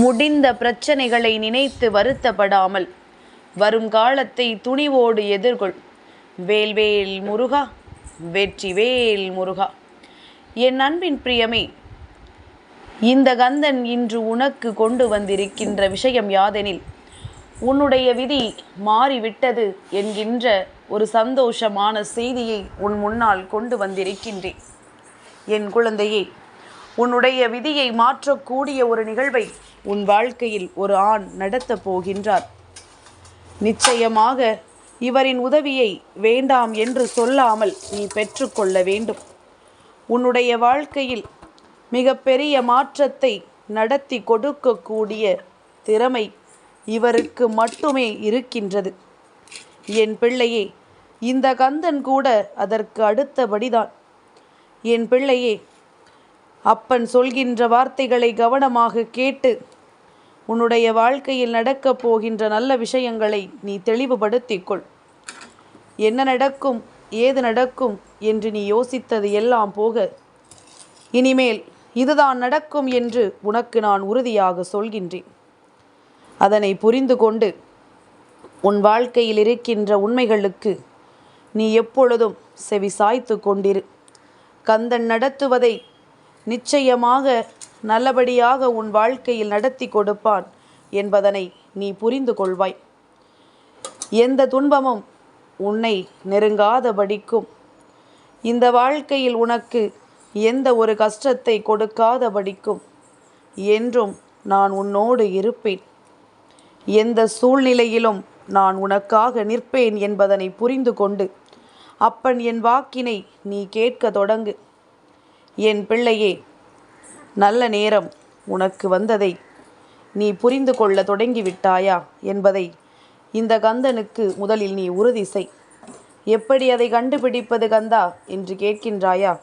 முடிந்த பிரச்சனைகளை நினைத்து வருத்தப்படாமல். வரும் காலத்தை துணிவோடு எதிர்கொள். வேல்வேல் முருகா வெற்றி வேல் முருகா. என் அன்பின் பிரியமே இந்த கந்தன் இன்று உனக்கு கொண்டு வந்திருக்கின்ற விஷயம் யாதெனில் உன்னுடைய விதி மாறிவிட்டது என்கின்ற ஒரு சந்தோஷமான செய்தியை உன் முன்னால் கொண்டு வந்திருக்கின்றேன். என் குழந்தையே உன்னுடைய விதியை மாற்றக்கூடிய ஒரு நிகழ்வை உன் வாழ்க்கையில் ஒரு ஆண் நடத்தப் போகின்றார். நிச்சயமாக இவரின் உதவியை வேண்டாம் என்று சொல்லாமல் நீ பெற்றுக்கொள்ள வேண்டும். உன்னுடைய வாழ்க்கையில் மிகப்பெரிய மாற்றத்தை நடத்தி கொடுக்கக்கூடிய திறமை இவருக்கு மட்டுமே இருக்கின்றது. என் பிள்ளையே இந்த கந்தன் கூட அதற்கு அடுத்தபடிதான். என் பிள்ளையே அப்பன் சொல்கின்ற வார்த்தைகளை கவனமாக கேட்டு உன்னுடைய வாழ்க்கையில் நடக்கப் போகின்ற நல்ல விஷயங்களை நீ தெளிவுபடுத்திக் கொள் என்ன நடக்கும் ஏது நடக்கும் என்று நீ யோசித்தது எல்லாம் போக இனிமேல் இதுதான் நடக்கும் என்று உனக்கு நான் உறுதியாக சொல்கின்றேன். அதனை புரிந்து கொண்டு உன் வாழ்க்கையில் இருக்கின்ற உண்மைகளுக்கு நீ எப்பொழுதும் செவி சாய்த்து கொண்டிரு. கந்தன் நடத்துவதை நிச்சயமாக நல்லபடியாக உன் வாழ்க்கையில் நடத்தி கொடுப்பான் என்பதனை நீ புரிந்து கொள்வாய். எந்த துன்பமும் உன்னை நெருங்காதபடிக்கும். இந்த வாழ்க்கையில் உனக்கு எந்த ஒரு கஷ்டத்தை கொடுக்காதபடிக்கும் என்றும் நான் உன்னோடு இருப்பேன். எந்த சூழ்நிலையிலும் நான் உனக்காக நிற்பேன் என்பதனை புரிந்து கொண்டு அப்பன் என் வாக்கினை நீ கேட்க தொடங்கு. என் பிள்ளையே நல்ல நேரம் உனக்கு வந்ததை நீ புரிந்து கொள்ள தொடங்கிவிட்டாயா என்பதை இந்த கந்தனுக்கு முதலில் நீ உறுதி செய். எப்படி அதை கண்டுபிடிப்பது கந்தா என்று கேட்கின்றாயா?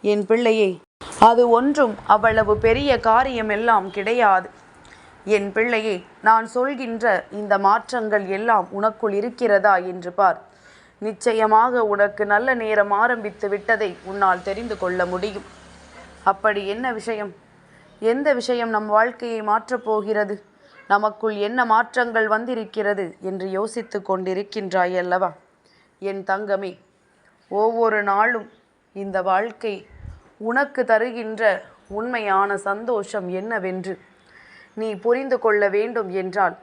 என் பிள்ளையே அது ஒன்றும் அவ்வளவு பெரிய காரியமெல்லாம் கிடையாது. என் பிள்ளையே நான் சொல்கின்ற இந்த மாற்றங்கள் எல்லாம் உனக்குள் இருக்கிறதா என்று பார். நிச்சயமாக உனக்கு நல்ல நேரம் ஆரம்பித்து விட்டதை உன்னால் தெரிந்து கொள்ள முடியும். அப்படி என்ன விஷயம்? எந்த விஷயம் நம் வாழ்க்கையை மாற்றப் போகிறது? நமக்குள் என்ன மாற்றங்கள் வந்திருக்கிறது என்று யோசித்து கொண்டிருக்கின்றாய் அல்லவா? என் தங்கமே ஒவ்வொரு நாளும் இந்த வாழ்க்கை உனக்கு தருகின்ற உண்மையான சந்தோஷம் என்னவென்று நீ புரிந்து கொள்ள வேண்டும் என்றால்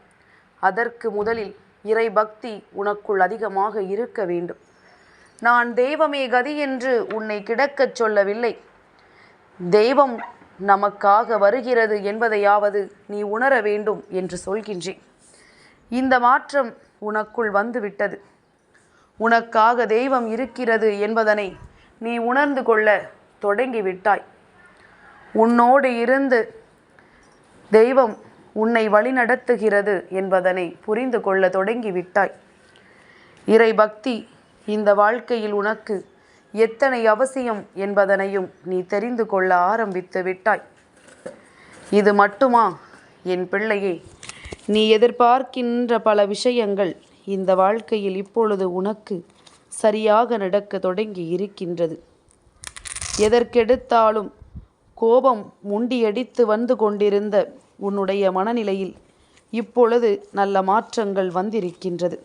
அதற்கு முதலில் இறை பக்தி உனக்குள் அதிகமாக இருக்க வேண்டும். நான் தெய்வமே கதி என்று உன்னை கிடக்கச் சொல்லவில்லை. தெய்வம் நமக்காக வருகிறது என்பதையாவது நீ உணர வேண்டும் என்று சொல்கின்றேன். இந்த மாற்றம் உனக்குள் வந்துவிட்டது. உனக்காக தெய்வம் இருக்கிறது என்பதனை நீ உணர்ந்து கொள்ள தொடங்கிவிட்டாய். உன்னோடு இருந்து தெய்வம் உன்னை வழிநடத்துகிறது என்பதனை புரிந்து கொள்ள தொடங்கிவிட்டாய். இறை பக்தி இந்த வாழ்க்கையில் உனக்கு எத்தனை அவசியம் என்பதனையும் நீ தெரிந்து கொள்ள ஆரம்பித்து விட்டாய். இது மட்டுமா என் பிள்ளையே? நீ எதிர்பார்க்கின்ற பல விஷயங்கள் இந்த வாழ்க்கையில் இப்பொழுது உனக்கு சரியாக நடக்க தொடங்கி இருக்கின்றது. எதற்கெடுத்தாலும் கோபம் முண்டியடித்து வந்து கொண்டிருந்த உன்னுடைய மனநிலையில் இப்பொழுது நல்ல மாற்றங்கள் வந்திருக்கின்றது.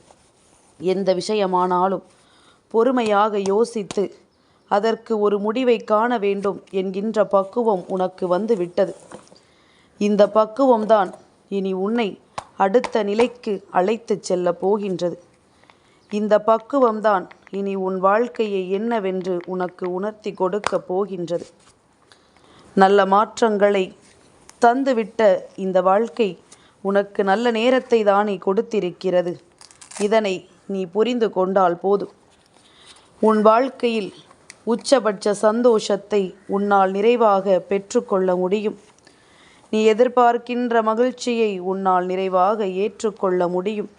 எந்த விஷயமானாலும் பொறுமையாக யோசித்து அதற்கு ஒரு முடிவை காண வேண்டும் என்கின்ற பக்குவம் உனக்கு வந்து விட்டது இந்த பக்குவம்தான் இனி உன்னை அடுத்த நிலைக்கு அழைத்துச் செல்ல போகின்றது. இந்த பக்குவம்தான் இனி உன் வாழ்க்கையை என்னவென்று உனக்கு உணர்த்தி கொடுக்க போகின்றது. நல்ல மாற்றங்களை தந்துவிட்ட இந்த வாழ்க்கை உனக்கு நல்ல நேரத்தை தானே கொடுத்திருக்கிறது. இதனை நீ புரிந்து கொண்டால் போதும். உன் வாழ்க்கையில் உச்சபட்ச சந்தோஷத்தை உன்னால் நிறைவாக பெற்றுக்கொள்ள முடியும். நீ எதிர்பார்க்கின்ற மகிழ்ச்சியை உன்னால் நிறைவாக ஏற்றுக்கொள்ள முடியும்.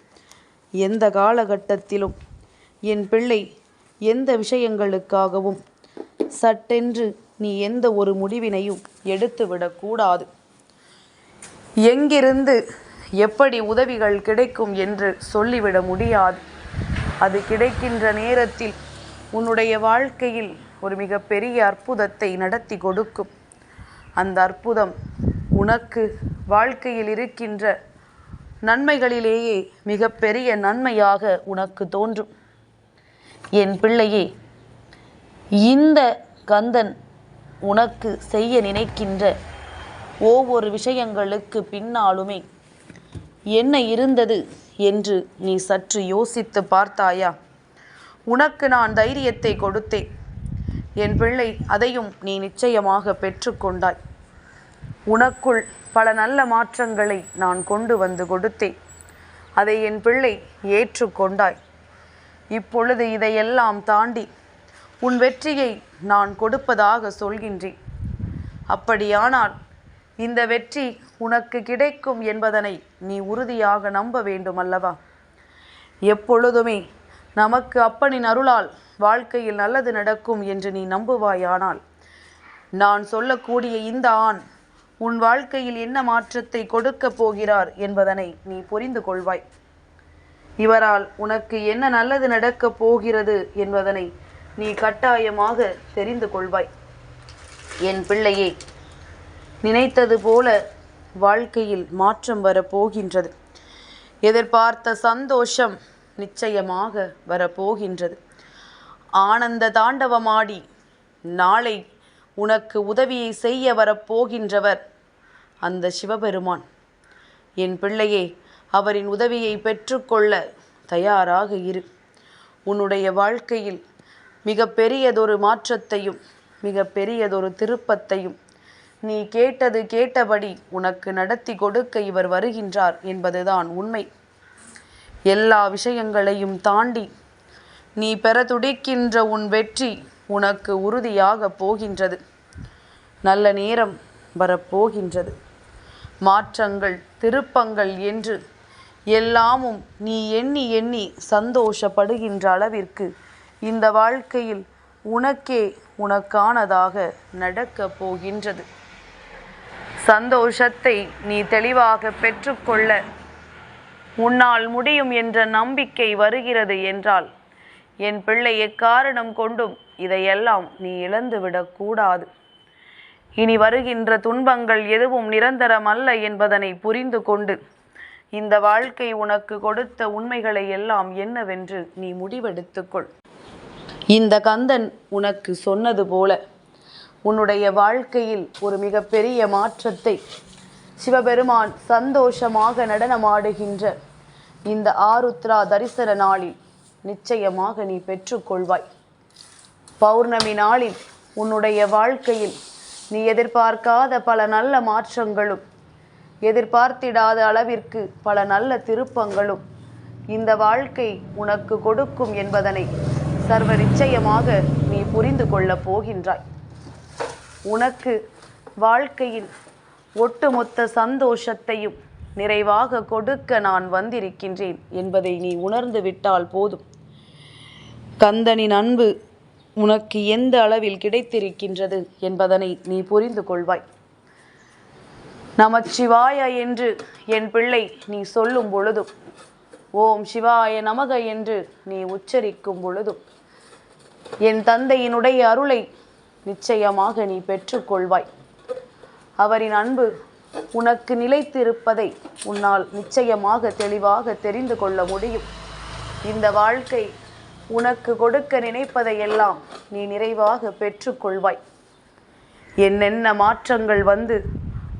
எந்த காலகட்டத்திலும் என் பிள்ளை எந்த விஷயங்களுக்காகவும் சட்டென்று நீ எந்த ஒரு முடிவினையும் எடுத்துவிடக்கூடாது எங்கிருந்து எப்படி உதவிகள் கிடைக்கும் என்று சொல்லிவிட முடியாது. அது கிடைக்கின்ற நேரத்தில் உன்னுடைய வாழ்க்கையில் ஒரு மிகப்பெரிய அற்புதத்தை நடத்தி கொடுக்கும். அந்த அற்புதம் உனக்கு வாழ்க்கையில் இருக்கின்ற நன்மைகளிலேயே மிகப்பெரிய நன்மையாக உனக்கு தோன்றும். என் பிள்ளையே இந்த கந்தன் உனக்கு செய்ய நினைக்கின்ற ஒவ்வொரு விஷயங்களுக்கு பின்னாலுமே என்ன இருந்தது என்று நீ சற்று யோசித்து பார்த்தாயா? உனக்கு நான் தைரியத்தை கொடுத்தேன். என் பிள்ளை அதையும் நீ நிச்சயமாக பெற்றுக்கொண்டாய் உனக்குள் பல நல்ல மாற்றங்களை நான் கொண்டு வந்து கொடுத்தேன். அதை என் பிள்ளை ஏற்றுக்கொண்டாய் இப்பொழுது இதையெல்லாம் தாண்டி உன் வெற்றியை நான் கொடுப்பதாக சொல்கின்றேன். அப்படியானால் இந்த வெற்றி உனக்கு கிடைக்கும் என்பதனை நீ உறுதியாக நம்ப வேண்டும் அல்லவா? எப்பொழுதுமே நமக்கு அப்பனின் அருளால் வாழ்க்கையில் நல்லது நடக்கும் என்று நீ நம்புவாயானால் நான் சொல்லக்கூடிய இந்த ஆண் உன் வாழ்க்கையில் என்ன மாற்றத்தை கொடுக்கப் போகிறார் என்பதனை நீ புரிந்து கொள்வாய். இவரால் உனக்கு என்ன நல்லது நடக்கப் போகிறது என்பதனை நீ கட்டாயமாக தெரிந்து கொள்வாய். என் பிள்ளையே நினைத்தது போல வாழ்க்கையில் மாற்றம் வரப்போகின்றது. எதிர்பார்த்த சந்தோஷம் நிச்சயமாக வரப்போகின்றது. ஆனந்த தாண்டவமாடி நாளை உனக்கு உதவியை செய்ய வரப்போகின்றவர் அந்த சிவபெருமான். என் பிள்ளையே அவரின் உதவியை பெற்றுக்கொள்ள தயாராக இரு. உன்னுடைய வாழ்க்கையில் மிக பெரியதொரு மாற்றத்தையும் மிக பெரியதொரு திருப்பத்தையும் நீ கேட்டது கேட்டபடி உனக்கு நடத்தி கொடுக்க இவர் வருகின்றார் என்பதுதான் உண்மை. எல்லா விஷயங்களையும் தாண்டி நீ பெற துடிக்கின்ற உன் வெற்றி உனக்கு உறுதியாக போகின்றது. நல்ல நேரம் வரப்போகின்றது. மாற்றங்கள் திருப்பங்கள் என்று எல்லாமும் நீ எண்ணி எண்ணி சந்தோஷப்படுகின்ற அளவிற்கு இந்த வாழ்க்கையில் உனக்கே உனக்கானதாக நடக்கப் போகின்றது. சந்தோஷத்தை நீ தெளிவாக பெற்றுக்கொள்ள. உன்னால் முடியும் என்ற நம்பிக்கை வருகிறது என்றால் என் பிள்ளை எக்காரணம் கொண்டும் இதையெல்லாம் நீ இழந்துவிடக் கூடாது. இனி வருகின்ற துன்பங்கள் எதுவும் நிரந்தரமல்ல என்பதனை புரிந்து கொண்டு இந்த வாழ்க்கை உனக்கு கொடுத்த உண்மைகளை எல்லாம் என்னவென்று நீ முடிவெடுத்துக்கொள் இந்த கந்தன் உனக்கு சொன்னது போல உன்னுடைய வாழ்க்கையில் ஒரு மிகப்பெரிய மாற்றத்தை சிவபெருமான் சந்தோஷமாக நடனமாடுகின்ற இந்த ஆருத்ரா தரிசன நாளில் நிச்சயமாக நீ பெற்றுக்கொள்வாய். பௌர்ணமி நாளில் உன்னுடைய வாழ்க்கையில் நீ எதிர்பார்க்காத பல நல்ல மாற்றங்களும் எதிர்பார்த்திடாத அளவிற்கு பல நல்ல திருப்பங்களும் இந்த வாழ்க்கை உனக்கு கொடுக்கும் என்பதனை சர்வ நிச்சயமாக நீ புரிந்து கொள்ளப் போகின்றாய். உனக்கு வாழ்க்கையில் ஒட்டுமொத்த சந்தோஷத்தையும் நிறைவாக கொடுக்க நான் வந்திருக்கின்றேன் என்பதை நீ உணர்ந்து விட்டால் போதும். கந்தனின் அன்பு உனக்கு எந்த அளவில் கிடைத்திருக்கின்றது என்பதனை நீ புரிந்து கொள்வாய். நமச்சிவாய என்று என் பிள்ளை நீ சொல்லும் பொழுதும் ஓம் சிவாய நமக என்று நீ உச்சரிக்கும் பொழுதும் என் தந்தையினுடைய அருளை நிச்சயமாக நீ பெற்றுக்கொள்வாய். அவரின் அன்பு உனக்கு நிலைத்திருப்பதை உன்னால் நிச்சயமாக தெளிவாக தெரிந்து கொள்ள முடியும். இந்த வாழ்க்கை உனக்கு கொடுக்க நினைப்பதையெல்லாம் நீ நிறைவாக பெற்றுக்கொள்வாய். என்னென்ன மாற்றங்கள் வந்து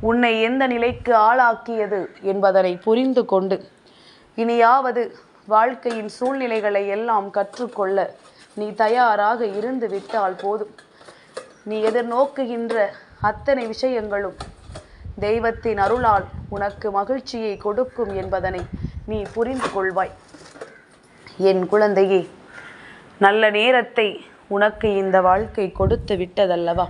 உன்னை எந்த நிலைக்கு ஆளாக்கியது என்பதனை புரிந்து கொண்டு இனியாவது வாழ்க்கையின் சூழ்நிலைகளை எல்லாம் கற்றுக்கொள்ள நீ தயாராக இருந்து விட்டால் போதும். நீ எதிர்நோக்குகின்ற அத்தனை விஷயங்களும் தெய்வத்தின் அருளால் உனக்கு மகிழ்ச்சியை கொடுக்கும் என்பதனை நீ புரிந்து கொள்வாய். என் குழந்தையே நல்ல நேரத்தை உனக்கு இந்த வாழ்க்கை கொடுத்து விட்டதல்லவா?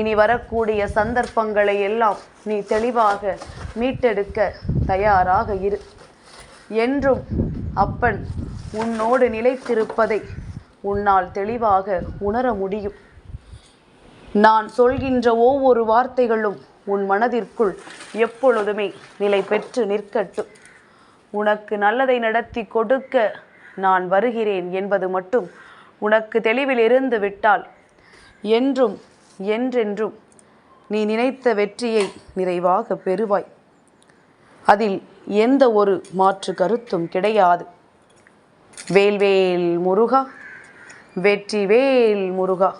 இனி வரக்கூடிய சந்தர்ப்பங்களை எல்லாம் நீ தெளிவாக மீட்டெடுக்க தயாராக இரு. என்றும் அப்பன் உன்னோடு நிலைத்திருப்பதை உன்னால் தெளிவாக உணர முடியும். நான் சொல்கின்ற ஒவ்வொரு வார்த்தைகளும் உன் மனதிற்குள் எப்பொழுதுமே நிலை பெற்று நிற்கட்டும். உனக்கு நல்லதை நடத்தி கொடுக்க நான் வருகிறேன் என்பது மட்டும் உனக்கு தெளிவில் இருந்து விட்டால் என்றும் என்றென்றும் நீ நினைத்த வெற்றியை நிறைவாக பெறுவாய். அதில் எந்த ஒரு மாற்று கருத்தும் கிடையாது. வேல்வேல் முருகா வெற்றி வேல் முருகா.